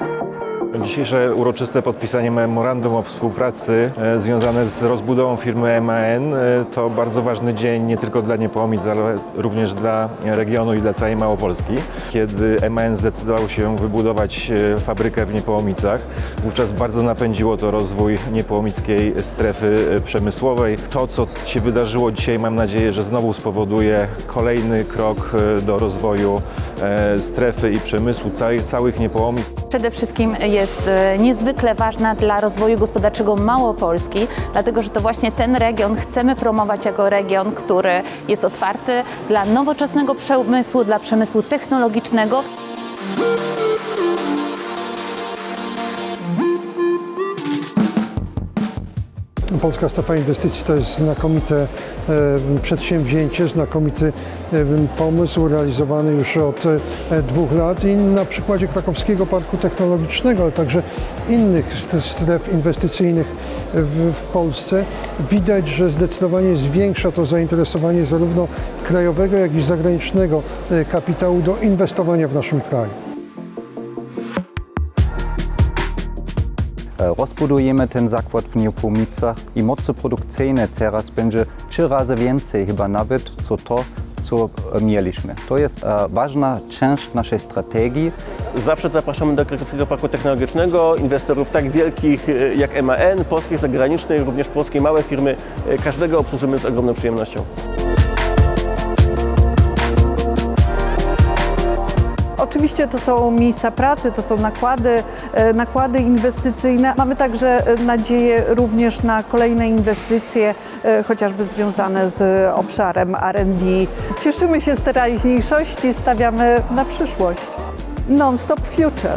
Thank you. Dzisiejsze uroczyste podpisanie memorandum o współpracy e, związane z rozbudową firmy MAN e, to bardzo ważny dzień nie tylko dla Niepołomic, ale również dla regionu i dla całej Małopolski. Kiedy MAN zdecydował się wybudować e, fabrykę w Niepołomicach, wówczas bardzo napędziło to rozwój niepołomickiej strefy przemysłowej. To, co się wydarzyło dzisiaj, mam nadzieję, że znowu spowoduje kolejny krok do rozwoju strefy i przemysłu całych, całych Niepołomic. Przede wszystkim jest e, niezwykle ważna dla rozwoju gospodarczego Małopolski, dlatego że to właśnie ten region chcemy promować jako region, który jest otwarty dla nowoczesnego przemysłu, dla przemysłu technologicznego. Polska Strefa Inwestycji to jest znakomite e, przedsięwzięcie, znakomity e, pomysł realizowany już od e, dwóch lat i na przykładzie Krakowskiego Parku Technologicznego, ale także innych st- stref inwestycyjnych w, Polsce widać, że zdecydowanie zwiększa to zainteresowanie zarówno krajowego, jak i zagranicznego kapitału do inwestowania w naszym kraju. Rozbudujemy ten zakład w Niepomicach i moce produkcyjne teraz będzie trzy razy więcej chyba nawet, co to, co e, mieliśmy. To jest e, ważna część naszej strategii. Zawsze zapraszamy do Krakowskiego Parku Technologicznego inwestorów tak wielkich e, jak MAN, polskich, zagranicznych, również polskie małe firmy. Każdego obsłużymy z ogromną przyjemnością. Oczywiście to są miejsca pracy, to są nakłady, e, nakłady inwestycyjne. Mamy także e, nadzieję również na kolejne inwestycje, e, chociażby związane z obszarem R&D. Cieszymy się z teraźniejszości, stawiamy na przyszłość. Non-stop future.